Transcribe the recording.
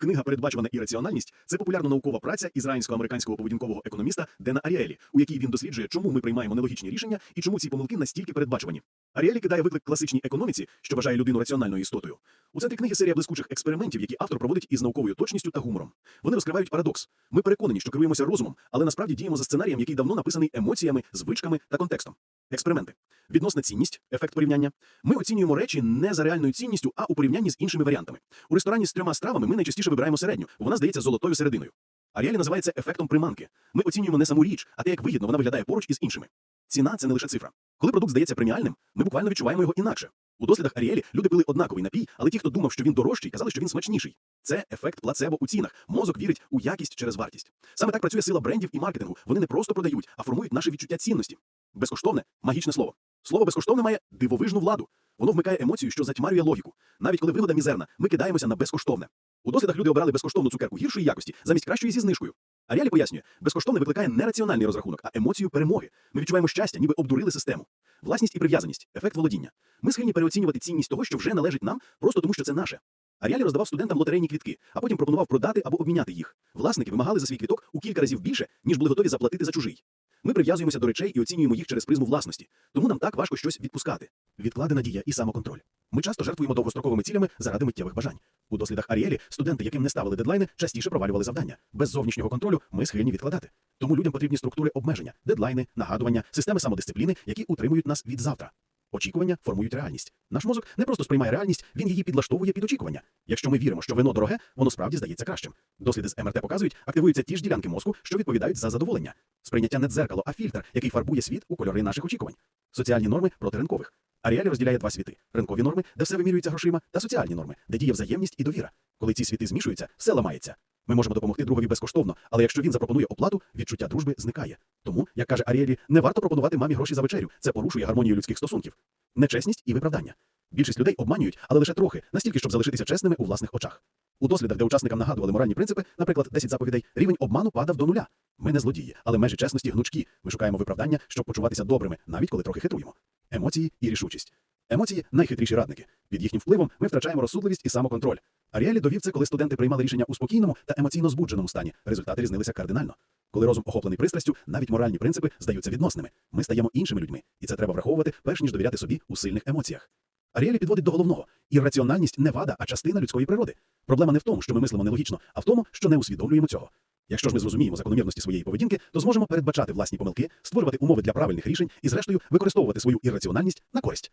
Книга Передбачувана і раціональність це популярна наукова праця ізраїльсько-американського поведінкового економіста Дена Аріелі, у якій він досліджує, чому ми приймаємо нелогічні рішення і чому ці помилки настільки передбачувані. Аріелі кидає виклик класичній економіці, що вважає людину раціональною істотою. У центрі книги серія блискучих експериментів, які автор проводить із науковою точністю та гумором. Вони розкривають парадокс. Ми переконані, що керуємося розумом, але насправді діємо за сценарієм, який давно написаний емоціями, звичками та контекстом. Експерименти. Відносна цінність, ефект порівняння. Ми оцінюємо речі не за реальною цінністю, а у порівнянні з іншими варіантами. У ресторані з трьома стравами ми найчастіше вибираємо середню. Вона здається золотою серединою. Аріелі називає це ефектом приманки. Ми оцінюємо не саму річ, а те, як вигідно вона виглядає поруч із іншими. Ціна це не лише цифра. Коли продукт здається преміальним, ми буквально відчуваємо його інакше. У дослідах Аріелі люди пили однаковий напій, але ті, хто думав, що він дорожчий, казали, що він смачніший. Це ефект плацебо у цінах. Мозок вірить у якість через вартість. Саме так працює сила брендів і маркетингу. Вони не просто продають, а формують наше відчуття цінності. Безкоштовне магічне слово. Слово безкоштовне має дивовижну владу. Воно вмикає емоцію, що затьмарює логіку. Навіть коли вигода мізерна, ми кидаємося на безкоштовне. У дослідах люди обрали безкоштовну цукерку гіршої якості замість кращої зі знижкою. Аріалі пояснює, безкоштовне викликає не раціональний розрахунок, а емоцію перемоги. Ми відчуваємо щастя, ніби обдурили систему. Власність і прив'язаність, ефект володіння. Ми схильні переоцінювати цінність того, що вже належить нам, просто тому, що це наше. Аріалі роздавав студентам лотерейні квітки, а потім пропонував продати або обміняти їх. Власники вимагали за свій квіток у кілька разів більше, ніж були готові заплатити за чужий. Ми прив'язуємося до речей і оцінюємо їх через призму власності, тому нам так важко щось відпускати. Відкладена дія і самоконтроль. Ми часто жертвуємо довгостроковими цілями заради миттєвих бажань. У дослідах Аріелі студенти, яким не ставили дедлайни, частіше провалювали завдання. Без зовнішнього контролю ми схильні відкладати. Тому людям потрібні структури обмеження, дедлайни, нагадування, системи самодисципліни, які утримують нас від завтра. Очікування формують реальність. Наш мозок не просто сприймає реальність, він її підлаштовує під очікування. Якщо ми віримо, що вино дороге, воно справді здається кращим. Досліди з МРТ показують, активуються ті ж ділянки мозку, що відповідають за задоволення. Сприйняття не дзеркало, а фільтр, який фарбує світ у кольори наших очікувань. Соціальні норми проти ринкових. Аріелі розділяє два світи: ринкові норми, де все вимірюється грошима, та соціальні норми, де діє взаємність і довіра. Коли ці світи змішуються, все ламається. Ми можемо допомогти другові безкоштовно, але якщо він запропонує оплату, відчуття дружби зникає. Тому, як каже Аріелі, не варто пропонувати мамі гроші за вечерю. Це порушує гармонію людських стосунків. Нечесність і виправдання. Більшість людей обманюють, але лише трохи, настільки, щоб залишитися чесними у власних очах. У дослідах, де учасникам нагадували моральні принципи, наприклад, 10 заповідей, рівень обману падав до нуля. Ми не злодії, але межі чесності гнучкі. Ми шукаємо виправдання, щоб почуватися добрими, навіть коли трохи хитруємо. Емоції і рішучість. Емоції найхитріші радники. Під їхнім впливом ми втрачаємо розсудливість і самоконтроль. Аріелі довів це, коли студенти приймали рішення у спокійному та емоційно збудженому стані. Результати різнилися кардинально. Коли розум охоплений пристрастю, навіть моральні принципи здаються відносними. Ми стаємо іншими людьми, і це треба враховувати, перш ніж довіряти собі у сильних емоціях. Аріелі підводить до головного: ірраціональність не вада, а частина людської природи. Проблема не в тому, що ми мислимо нелогічно, а в тому, що не усвідомлюємо цього. Якщо ж ми зрозуміємо закономірності своєї поведінки, то зможемо передбачати власні помилки, створювати умови для правильних рішень і, зрештою, використовувати свою ірраціональність на користь.